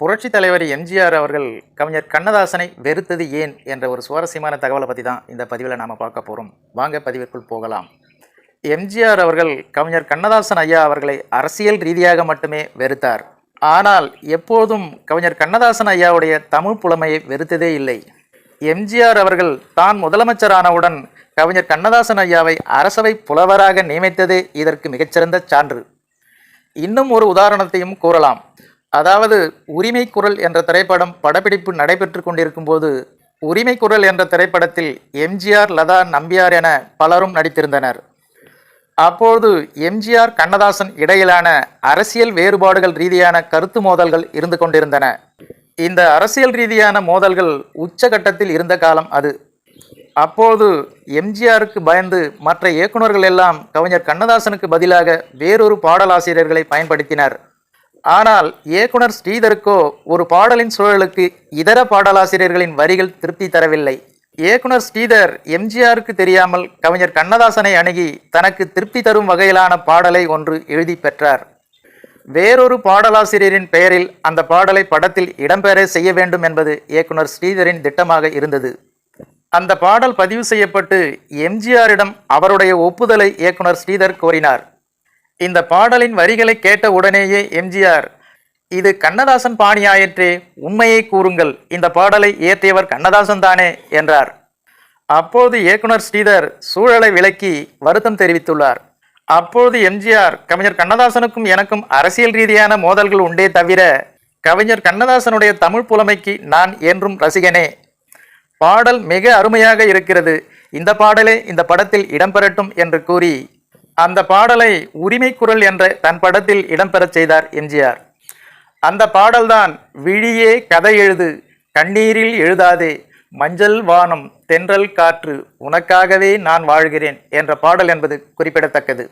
புரட்சி தலைவர் எம்ஜிஆர் அவர்கள் கவிஞர் கண்ணதாசனை வெறுத்தது ஏன் என்ற ஒரு சுவாரஸ்யமான தகவலை பற்றி தான் இந்த பதிவில் நாம் பார்க்க போகிறோம் வாங்க பதிவிற்குள் போகலாம். எம்ஜிஆர் அவர்கள் கவிஞர் கண்ணதாசன் ஐயா அவர்களை அரசியல் ரீதியாக மட்டுமே வெறுத்தார். ஆனால் எப்போதும் கவிஞர் கண்ணதாசன் ஐயாவுடைய தமிழ் புலமையை வெறுத்ததே இல்லை. எம்ஜிஆர் அவர்கள் தான் முதலமைச்சரானவுடன் கவிஞர் கண்ணதாசன் ஐயாவை அரசவை புலவராக நியமித்ததே இதற்கு மிகச்சிறந்த சான்று. இன்னும் ஒரு உதாரணத்தையும் கூறலாம். அதாவது உரிமை குரல் என்ற திரைப்படம் படப்பிடிப்பு நடைபெற்று கொண்டிருக்கும் போது உரிமை குரல் என்ற திரைப்படத்தில் எம்ஜிஆர் லதா நம்பியார் என பலரும் நடித்திருந்தனர். அப்போது எம்ஜிஆர் கண்ணதாசன் இடையிலான அரசியல் வேறுபாடுகள் ரீதியான கருத்து மோதல்கள் இருந்து கொண்டிருந்தன. இந்த அரசியல் ரீதியான மோதல்கள் உச்சகட்டத்தில் இருந்த காலம் அது. அப்போது எம்ஜிஆருக்கு பயந்து மற்ற இயக்குனர்கள் எல்லாம் கவிஞர் கண்ணதாசனுக்கு பதிலாக வேறொரு பாடலாசிரியர்களை பயன்படுத்தினர். ஆனால் இயக்குனர் ஸ்ரீதருக்கோ ஒரு பாடலின் சூழலுக்கு இதர பாடலாசிரியர்களின் வரிகள் திருப்தி தரவில்லை. இயக்குனர் ஸ்ரீதர் எம்ஜிஆருக்கு தெரியாமல் கவிஞர் கண்ணதாசனை அணுகி தனக்கு திருப்தி தரும் வகையிலான பாடலை ஒன்று எழுதி பெற்றார். வேறொரு பாடலாசிரியரின் பெயரில் அந்த பாடலை படத்தில் இடம்பெற செய்ய வேண்டும் என்பது இயக்குனர் ஸ்ரீதரின் திட்டமாக இருந்தது. அந்த பாடல் பதிவு செய்யப்பட்டு எம்ஜிஆரிடம் அவருடைய ஒப்புதலை இயக்குனர் ஸ்ரீதர் கோரினார். இந்த பாடலின் வரிகளை கேட்ட உடனேயே எம்ஜிஆர் இது கண்ணதாசன் பாணியாயிற்றே உண்மையை கூறுங்கள். இந்த பாடலை இயற்றியவர் கண்ணதாசன் தானே என்றார். அப்போது இயக்குனர் ஸ்ரீதர் சூழலை விளக்கி வருத்தம் தெரிவித்துள்ளார். அப்போது எம்ஜிஆர் கவிஞர் கண்ணதாசனுக்கும் எனக்கும் அரசியல் ரீதியான மோதல்கள் உண்டே தவிர கவிஞர் கண்ணதாசனுடைய தமிழ் புலமைக்கு நான் என்றும் ரசிகனே. பாடல் மிக அருமையாக இருக்கிறது. இந்த பாடலே இந்த படத்தில் இடம்பெறட்டும் என்று கூறி அந்த பாடலை உரிமை குரல் என்ற தன் படத்தில் இடம்பெறச் செய்தார் எம்ஜிஆர். அந்த பாடல்தான் விழியே கதை எழுது கண்ணீரில் எழுதாதே மஞ்சள் வானம் தென்றல் காற்று உனக்காகவே நான் வாழ்கிறேன் என்ற பாடல் என்பது குறிப்பிடத்தக்கது.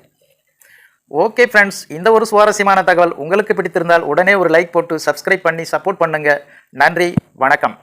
ஓகே ஃப்ரெண்ட்ஸ் இந்த ஒரு சுவாரஸ்யமான தகவல் உங்களுக்கு பிடித்திருந்தால் உடனே ஒரு லைக் போட்டு சப்ஸ்கிரைப் பண்ணி சப்போர்ட் பண்ணுங்கள் நன்றி வணக்கம்.